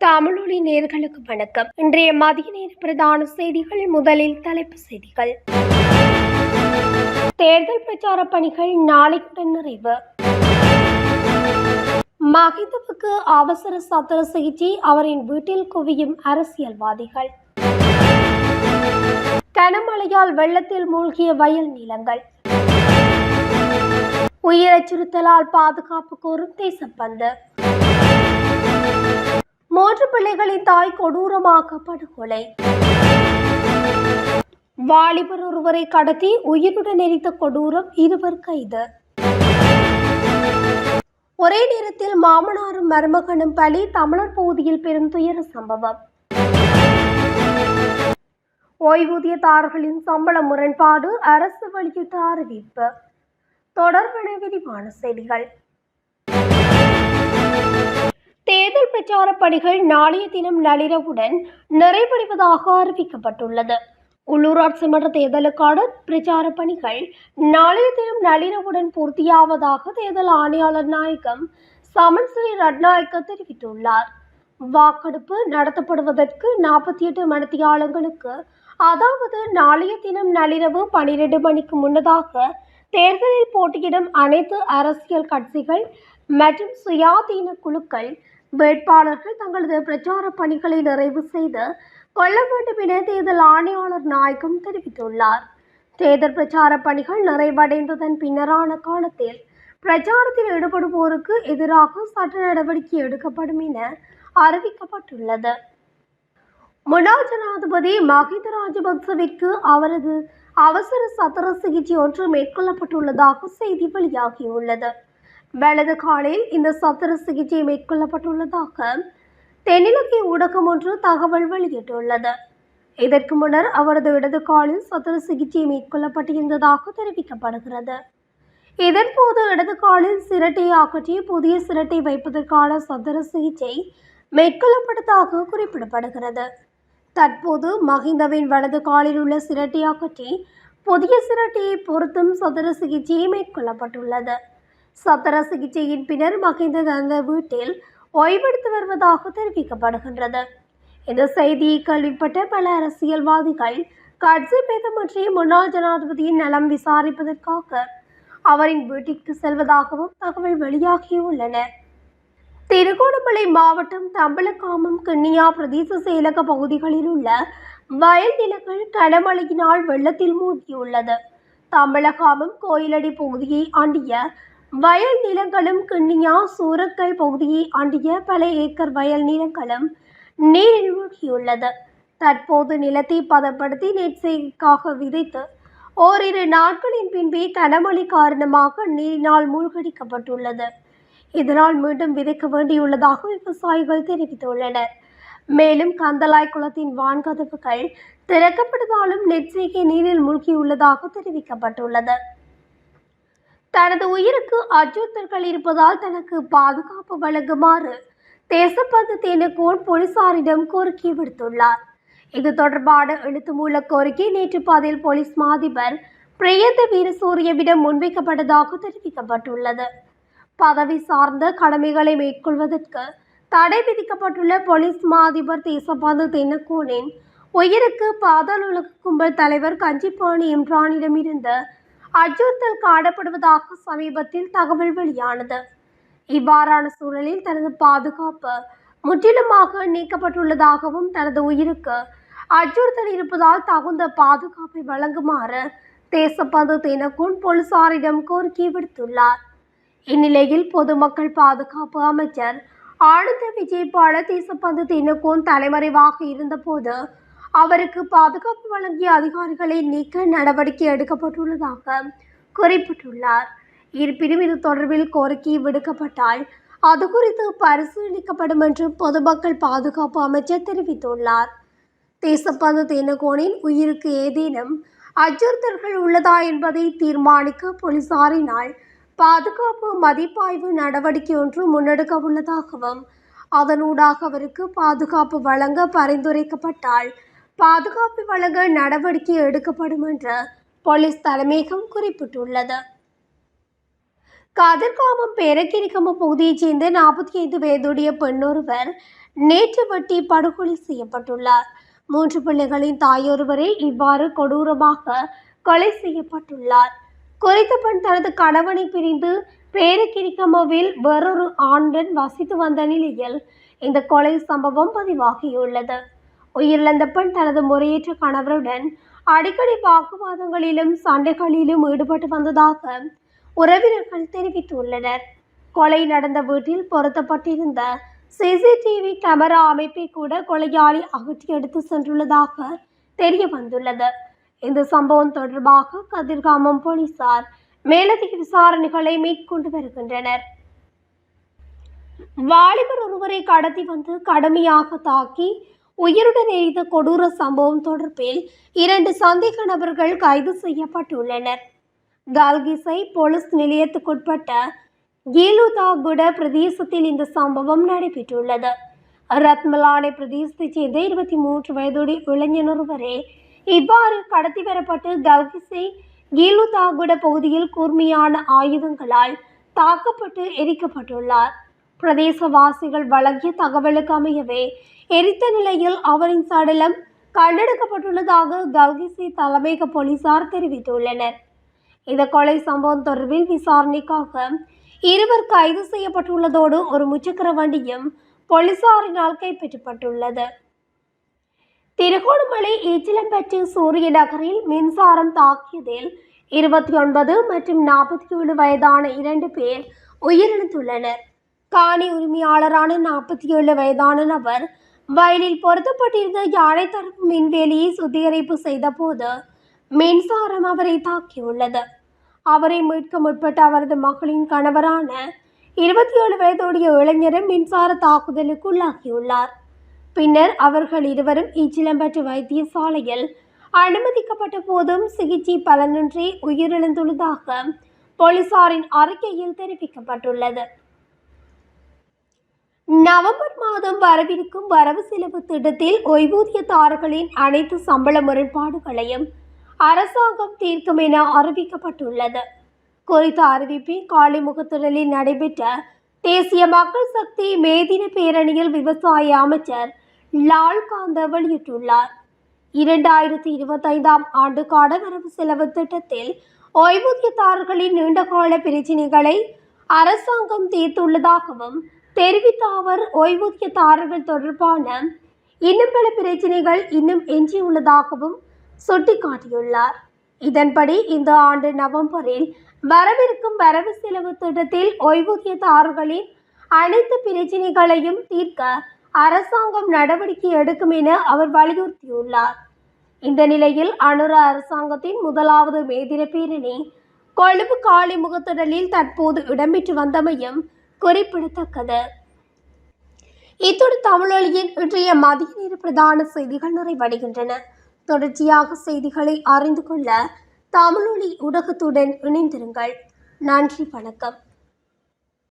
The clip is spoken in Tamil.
தமிழொலி நேர்களுக்கு வணக்கம். இன்றைய மதிய நேர பிரதான செய்திகள் முதலில் தலைப்பு செய்திகள். தேர்தல் பிரச்சார பணிகள் நாளையுடன் நிறைவு. மகிந்தவுக்கு அவசர சத்திர சிகிச்சை அவரின் வீட்டில் குவியும் அரசியல்வாதிகள். கனமழையால் வெள்ளத்தில் மூழ்கிய வயல் நிலங்கள். உயிர் அச்சுறுத்தலால் பாதுகாப்பு கோரும் தேசப்பந்து. மூன்று பிள்ளைகளின் தாய் கொடூரமாக படுகொலை வாலிபர் ஒருவரை கடத்தி உயிருடன் எரித்த கொடூரம் இருவர் கைது. ஒரே நேரத்தில் மாமனாரும் மருமகனும் பலி தமிழர் பகுதியில் பெரும் துயர சம்பவம். ஓய்வூதியதாரர்களின் சம்பள முரண்பாடு அரசு வெளியிட்ட அறிவிப்பு. தொடர்பென விரிவான செய்திகள். தேர்தல் பிரச்சார பணிகள் நாளைய தினம் நள்ளிரவுடன் நிறைவடைவதாக அறிவிக்கப்பட்டுள்ளது. உள்ளூராட்சி மன்ற தேர்தலுக்கான பிரச்சார பணிகள் நாளைய தினம் நள்ளிரவுடன் பூர்த்தியாவதாக தேர்தல் ஆணையாளர் நாயகம் சமன் ஸ்ரீ ரட்நாயக்க தெரிவித்துள்ளார். வாக்கெடுப்பு நடத்தப்படுவதற்கு நாற்பத்தி எட்டு மணித்தியாலங்களுக்கு அதாவது நாளைய தினம் நள்ளிரவு பனிரெண்டு மணிக்கு முன்னதாக தேர்தலில் போட்டியிடும் அனைத்து அரசியல் கட்சிகள் மற்றும் சுயாதீன குழுக்கள் வேட்பாளர்கள் தங்களது பிரச்சார பணிகளை நிறைவு செய்து கொள்ள வேண்டும் என தேர்தல் ஆணையாளர் நாயகம் தெரிவித்துள்ளார். தேர்தல் பிரச்சார பணிகள் நிறைவடைந்ததன் பின்னரான காலத்தில் பிரச்சாரத்தில் ஈடுபடுவோருக்கு எதிராக சட்ட நடவடிக்கை எடுக்கப்படும் என அறிவிக்கப்பட்டுள்ளது. முன்னாள் ஜனாதிபதி மஹிந்த ராஜபக்சவிற்கு அவரது அவசர சத்திர சிகிச்சை ஒன்று மேற்கொள்ளப்பட்டுள்ளதாக செய்தி வெளியாகியுள்ளது. வலது காலில் இந்த சத்திர சிகிச்சை மேற்கொள்ளப்பட்டுள்ளதாக தென்னிலங்கை ஊடகம் ஒன்று தகவல் வெளியிட்டுள்ளது. இதற்கு முன்னர் அவரது இடது காலில் சத்திர சிகிச்சை மேற்கொள்ளப்பட்டிருந்ததாக தெரிவிக்கப்படுகிறது. இதன்போது இடது காலில் சிரட்டையை அகற்றி புதிய சிரட்டை வைப்பதற்கான சத்திர சிகிச்சை மேற்கொள்ளப்பட்டதாக குறிப்பிடப்படுகிறது. தற்போது மஹிந்தவின் வலது காலில் உள்ள சிரட்டை அகற்றி புதிய சிரட்டையை பொருத்தும் சதுர சிகிச்சை மேற்கொள்ளப்பட்டுள்ளது. சத்திர சிகிச்சையின் பின்னர் மகிந்த அந்த வீட்டில் ஓய்வெடுத்து வருவதாக தெரிவிக்கப்படுகின்றது. இந்த செய்தியை கேள்விப்பட்ட பல அரசியல்வாதிகள் கட்சி பேதமற்றி முன்னாள் ஜனாதிபதியின் நலம் விசாரிப்பதற்காக அவரின் வீட்டிற்கு செல்வதாகவும் தகவல் வெளியாகியுள்ளன. திருகோணமலை மாவட்டம் தம்பலக்காமம் கிண்ணியா பிரதேச செயலக பகுதிகளில் உள்ள வயல் நிலங்கள் கனமழையினால் வெள்ளத்தில் மூழ்கியுள்ளது. தம்பலகாமம் கோயிலடி பகுதியை ஆண்டிய வயல் நிலங்களும் கிண்ணியா சூரக்கல் பகுதியை ஆண்டிய பல ஏக்கர் வயல் நிலங்களும் நீரில் மூழ்கியுள்ளது தற்போது நிலத்தை பதப்படுத்தி நெற்செய்கைக்காக விதைத்து ஓரிரு நாட்களின் பின்பே கனமழை காரணமாக நீரினால் மூழ்கடிக்கப்பட்டுள்ளது. இதனால் மீண்டும் விதைக்க வேண்டியுள்ளதாக விவசாயிகள் தெரிவித்துள்ளனர். மேலும் கந்தலாய் குளத்தின் வான்கதவுகள் திறக்கப்பட்டதாலும் நெற்செய்கை நீரில் மூழ்கியுள்ளதாக தெரிவிக்கப்பட்டுள்ளது. தனது உயிருக்கு அச்சுறுத்தல்கள் இருப்பதால் தனக்கு பாதுகாப்பு வழங்குமாறு தேசப்பந்து தேனகோன் போலீசாரிடம் கோரிக்கை விடுத்துள்ளார். இது தொடர்பான எழுத்து மூல கோரிக்கை நேற்று பாதையில் போலீஸ் மாதிபர் பிரியந்த வீரசூரியவிடம் முன்வைக்கப்பட்டதாக தெரிவிக்கப்பட்டுள்ளது. பதவி சார்ந்த கடமைகளை மேற்கொள்வதற்கு தடை விதிக்கப்பட்டுள்ள போலீஸ் மாதிபர் தேசப்பந்து தென்னக்கோனின் உயிருக்கு பாதாள உலக கும்பல் தலைவர் கஞ்சிப்பாணி இம்ரானிடமிருந்து அச்சுறுத்தல் காணப்படுவதாக சமீபத்தில் தகவல் வெளியானது. இவ்வாறான சூழலில் தனது பாதுகாப்பு முற்றிலுமாக நீக்கப்பட்டுள்ளதாகவும் தனது உயிருக்கு அச்சுறுத்தல் இருப்பதால் தகுந்த பாதுகாப்பை வழங்குமாறு தேசப்பந்து தினக்குன் போலீசாரிடம் கோரிக்கை விடுத்துள்ளார். இந்நிலையில் பொதுமக்கள் பாதுகாப்பு அமைச்சர் ஆனந்த விஜயபால தேசப்பந்து தினக்குன் தலைமறைவாக இருந்தபோது அவருக்கு பாதுகாப்பு வழங்கிய அதிகாரிகளை நீக்க நடவடிக்கை எடுக்கப்பட்டுள்ளதாக குறிப்பிட்டுள்ளார். இருப்பினும் இது தொடர்பில் கோரிக்கை விடுக்கப்பட்டால் அது குறித்து பரிசீலிக்கப்படும் என்று பொதுமக்கள் பாதுகாப்பு அமைச்சர் தெரிவித்துள்ளார். தேசப்பந்து தினகோனின் உயிருக்கு ஏதேனும் அச்சுறுத்தல்கள் உள்ளதா என்பதை தீர்மானிக்க போலீசாரினால் பாதுகாப்பு மதிப்பாய்வு நடவடிக்கை ஒன்று முன்னெடுக்க உள்ளதாகவும் அதனூடாக அவருக்கு பாதுகாப்பு வழங்க பரிந்துரைக்கப்பட்டால் பாதுகாப்பு வழங்க நடவடிக்கை எடுக்கப்படும் என்று போலீஸ் தலைமையகம் குறிப்பிட்டுள்ளது. கதிர்காமம் பேரக்கிரிக்கம பகுதியைச் சேர்ந்த நாற்பத்தி ஐந்து வயதுடைய பெண்ணொருவர் நேற்று வெட்டி படுகொலை செய்யப்பட்டுள்ளார். மூன்று பிள்ளைகளின் தாயொருவரே இவ்வாறு கொடூரமாக கொலை செய்யப்பட்டுள்ளார். குறித்த பெண் தனது கணவனை பிரிந்து பேரக்கிரிக்கமவில் வேறொரு ஆண்டன் வசித்து வந்த நிலையில் இந்த கொலை சம்பவம் பதிவாகியுள்ளது. உயிரிழந்த பெண் தனது முறையற்ற கணவருடன் அடிக்கடி வாக்குவாதங்களிலும் சண்டைகளிலும் ஈடுபட்டு வந்ததாக உறவினர்கள் தெரிவித்துள்ளனர். கொலை நடந்த வீட்டில் பொருத்தப்பட்டிருந்த சிசிடிவி கேமரா அமைப்பை கூட கொலையாளி அகற்றி எடுத்து சென்றுள்ளதாக தெரிய வந்துள்ளது. இந்த சம்பவம் தொடர்பாக கதிர்காமம் போலீசார் மேலதிக விசாரணைகளை மேற்கொண்டு வருகின்றனர். வாலிபர் ஒருவரை கடத்தி வந்து கடுமையாக தாக்கி உயிருடன் எரிந்த கொடூர சம்பவம் தொடர்பில் இரண்டு சந்தேக நபர்கள் கைது செய்யப்பட்டுள்ளனர். கால்கிசை போலீஸ் நிலையத்துக்குட்பட்ட கீலுதாகுட பிரதேசத்தில் இந்த சம்பவம் நடைபெற்றுள்ளது. ரத்மலானை பிரதேசத்தைச் சேர்ந்த இருபத்தி மூன்று வயதுடைய இளைஞன் ஒருவரே இவ்வாறு கடத்தி வரப்பட்டு கல்கிசை கீலுதாகுட பகுதியில் கூர்மையான ஆயுதங்களால் தாக்கப்பட்டு எரிக்கப்பட்டுள்ளார். பிரதேசவாசிகள் வழங்கிய தகவலுக்கு அமையவே எரித்த நிலையில் அவரின் சடலம் கண்டெடுக்கப்பட்டுள்ளதாக கல்கிசி தலைமையக போலீசார் தெரிவித்துள்ளனர். இந்த கொலை சம்பவம் தொடர்பில் விசாரணைக்காக இருவர் கைது செய்யப்பட்டுள்ளதோடு ஒரு முச்சக்கர வண்டியும் போலீசாரினால் கைப்பற்றப்பட்டுள்ளது. திருகோணமலை ஈச்சிலம்பற்று சூரிய நகரில் மின்சாரம் தாக்கியதில் இருபத்தி ஒன்பது மற்றும் நாற்பத்தி ஏழு வயதான இரண்டு பேர் உயிரிழந்துள்ளனர். காணி உரிமையாளரான நாற்பத்தி ஏழு வயதான நபர் வயலில் பொருத்தப்பட்டிருந்த யாழை தரப்பு மின்வேலியை சுத்திகரிப்பு செய்தபோது மின்சாரம் அவரை தாக்கியுள்ளது. அவரை மீட்க முற்பட்ட அவரது மகளின் கணவரான இருபத்தி ஏழு வயதுடைய இளைஞரும் மின்சார தாக்குதலுக்கு உள்ளாகியுள்ளார் பின்னர் அவர்கள் இருவரும் ஈச்சிலம்பற்று வைத்தியசாலையில் அனுமதிக்கப்பட்ட போதும் சிகிச்சை பலனின்றி உயிரிழந்துள்ளதாக போலீசாரின் அறிக்கையில் தெரிவிக்கப்பட்டுள்ளது. நவம்பர் மாதம் வரவிருக்கும் வரவு செலவு திட்டத்தில் ஓய்வூதியதாரர்களின் அனைத்து சம்பள முரண்பாடுகளையும் அரசாங்கம் தீர்க்கும் என அறிவிக்கப்பட்டுள்ளது. குறித்த அறிவிப்பை காளிமுகத்திடலில் நடைபெற்ற தேசிய மக்கள் சக்தி மேதின பேரணியில் விவசாய அமைச்சர் லால்காந்த வெளியிட்டுள்ளார். இரண்டாயிரத்தி இருபத்தைந்தாம் ஆண்டுக்கான வரவு செலவு திட்டத்தில் ஓய்வூதியதாரர்களின் நீண்டகால பிரச்சினைகளை அரசாங்கம் தீர்த்துள்ளதாகவும் தெரிவித்த அவர் ஓய்வூதியதாரர்கள் தொடர்பான இன்னும் பல பிரச்சினைகள் இன்னும் எஞ்சியுள்ளதாகவும் சுட்டிக்காட்டியுள்ளார். இதன்படி இந்த ஆண்டு நவம்பரில் வரவிருக்கும் வரவு செலவு திட்டத்தில் ஓய்வூதியதாரர்களின் அனைத்து பிரச்சினைகளையும் தீர்க்க அரசாங்கம் நடவடிக்கை எடுக்கும் என அவர் வலியுறுத்தியுள்ளார். இந்த நிலையில் அனுர அரசாங்கத்தின் முதலாவது மேதின பேரணி கொழும்பு காளிமுகத்திடலில் தற்போது இடம்பெற்று வந்தமையும் குறிப்பிடத்தக்கது. இத்தோடு தமிழொலியின் இன்றைய மதிய நேர பிரதான செய்திகள் நிறைவடைகின்றன. தொடர்ச்சியாக செய்திகளை அறிந்து கொள்ள தமிழொலி ஊடகத்துடன் இணைந்திருங்கள். நன்றி வணக்கம்.